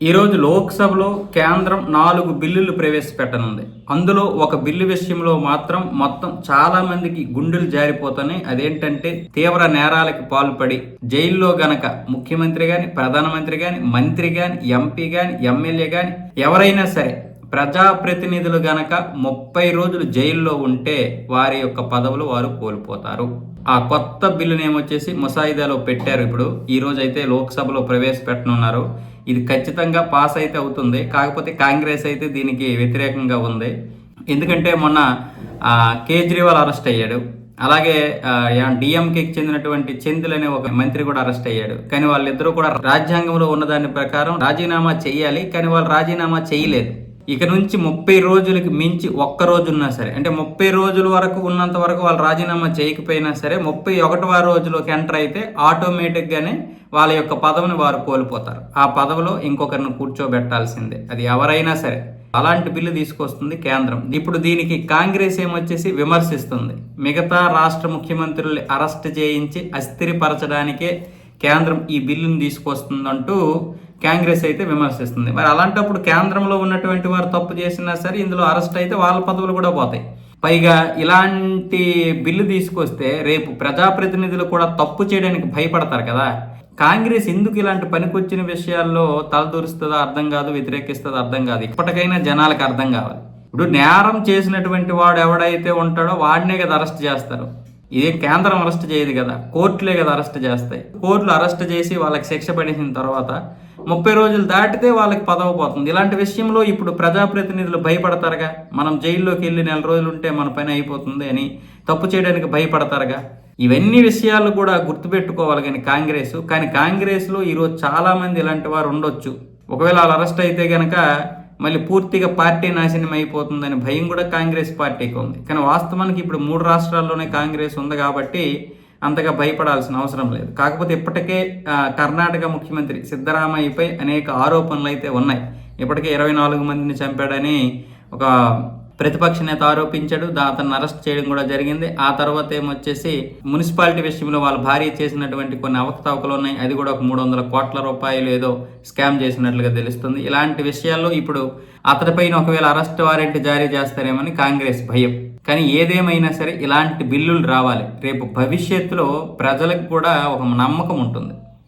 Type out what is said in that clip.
ఈరోజు లోక్సభలో కేంద్రం నాలుగు బిల్లులు ప్రవేశపెట్టనుంది. అందులో ఒక బిల్లు విషయంలో మాత్రం మొత్తం చాలా మందికి గుండెలు జారిపోతున్నాయి. అదేంటంటే తీవ్ర నేరాలకి పాల్పడి జైల్లో గనక ముఖ్యమంత్రి గాని ప్రధానమంత్రి గాని మంత్రి గాని ఎంపీ గాని ఎమ్మెల్యే గాని ఎవరైనా సరే ప్రజాప్రతినిధులు గనక ముప్పై రోజులు జైల్లో ఉంటే వారి యొక్క పదవులు వారు కోల్పోతారు. ఆ కొత్త బిల్లుని ఏమొచ్చేసి ముసాయిదాలో పెట్టారు ఇప్పుడు. ఈ రోజు అయితే లోక్సభలో ప్రవేశపెట్టనున్నారు. ఇది ఖచ్చితంగా పాస్ అయితే అవుతుంది. కాకపోతే కాంగ్రెస్ అయితే దీనికి వ్యతిరేకంగా ఉంది. ఎందుకంటే మొన్న కేజ్రీవాల్ అరెస్ట్ అయ్యాడు. అలాగే డిఎంకేకి చెందినటువంటి చందుల్ అనే ఒక మంత్రి కూడా అరెస్ట్ అయ్యాడు. కానీ వాళ్ళిద్దరూ కూడా రాజ్యాంగంలో ఉన్న దాని ప్రకారం రాజీనామా చేయాలి కానీ వాళ్ళు రాజీనామా చేయలేదు ఇక నుంచి ముప్పై రోజులకి మించి ఒక్క రోజు ఉన్నా సరే అంటే ముప్పై రోజుల వరకు ఉన్నంత వరకు వాళ్ళు రాజీనామా చేయకపోయినా సరే ముప్పై ఒకటవ రోజులోకి ఎంటర్ అయితే ఆటోమేటిక్గానే వాళ్ళ యొక్క పదవిని వారు కోల్పోతారు. ఆ పదవిలో ఇంకొకరిని కూర్చోబెట్టాల్సిందే. అది ఎవరైనా సరే. అలాంటి బిల్లు తీసుకొస్తుంది కేంద్రం. ఇప్పుడు దీనికి కాంగ్రెస్ ఏమొచ్చేసి విమర్శిస్తుంది. మిగతా రాష్ట్ర ముఖ్యమంత్రుల్ని అరెస్ట్ చేయించి అస్థిరపరచడానికే కేంద్రం ఈ బిల్లును తీసుకొస్తుందంటూ కాంగ్రెస్ అయితే విమర్శిస్తుంది. మరి అలాంటప్పుడు కేంద్రంలో ఉన్నటువంటి వారు తప్పు చేసినా సరే ఇందులో అరెస్ట్ అయితే వాళ్ళ పదవులు కూడా పోతాయి. పైగా ఇలాంటి బిల్లు తీసుకొస్తే రేపు ప్రజాప్రతినిధులు కూడా తప్పు చేయడానికి భయపడతారు కదా. కాంగ్రెస్ ఎందుకు ఇలాంటి పనికొచ్చిన విషయాల్లో తలదూరుస్తుందో అర్థం కాదు వ్యతిరేకిస్తుందో అర్థం కాదు. ఇప్పటికైనా జనాలకు అర్థం కావాలి. ఇప్పుడు నేరం చేసినటువంటి వాడు ఎవడైతే ఉంటాడో వాడినే కదా అరెస్ట్ చేస్తారు. ఇదే కేంద్రం అరెస్ట్ చేయదు కదా? కోర్టులే కదా అరెస్ట్ చేస్తాయి. కోర్టులు అరెస్ట్ చేసి వాళ్ళకి శిక్ష పడేసిన తర్వాత ముప్పై రోజులు దాటితే వాళ్ళకి పదవి పోతుంది. ఇలాంటి విషయంలో ఇప్పుడు ప్రజాప్రతినిధులు భయపడతారుగా? మనం జైల్లోకి వెళ్ళి నెల రోజులు ఉంటే మన పని అయిపోతుంది అని తప్పు చేయడానికి భయపడతారుగా? ఇవన్నీ విషయాలు కూడా గుర్తుపెట్టుకోవాలి కానీ కాంగ్రెస్. కానీ కాంగ్రెస్లో ఈరోజు చాలామంది ఇలాంటి వారు ఉండొచ్చు. ఒకవేళ వాళ్ళు అరెస్ట్ అయితే గనక మళ్ళీ పూర్తిగా పార్టీ నాశనం అయిపోతుందని భయం కూడా కాంగ్రెస్ పార్టీకి ఉంది. కానీ వాస్తవానికి ఇప్పుడు మూడు రాష్ట్రాల్లోనే కాంగ్రెస్ ఉంది కాబట్టి అంతగా భయపడాల్సిన అవసరం లేదు. కాకపోతే ఇప్పటికే కర్ణాటక ముఖ్యమంత్రి సిద్ధరామయ్యపై అనేక ఆరోపణలు అయితే ఉన్నాయి. ఇప్పటికే ఇరవై నాలుగు మందిని చంపాడని ఒక ప్రతిపక్ష నేత ఆరోపించాడు దా అతన్ని అరెస్ట్ చేయడం కూడా జరిగింది. ఆ తర్వాత ఏమొచ్చేసి మున్సిపాలిటీ విషయంలో వాళ్ళ భార్య చేసినటువంటి కొన్ని అవకతవకలు ఉన్నాయి. అది కూడా ఒక మూడు వందల కోట్ల రూపాయలు ఏదో స్కామ్ చేసినట్లుగా తెలుస్తుంది. ఇలాంటి విషయాల్లో ఇప్పుడు అతడిపైన ఒకవేళ అరెస్ట్ వారెంట్ జారీ చేస్తారేమని కాంగ్రెస్ భయం. కానీ ఏదేమైనా సరే ఇలాంటి బిల్లులు రావాలి. రేపు భవిష్యత్తులో ప్రజలకు కూడా ఒక నమ్మకం ఉంటుంది.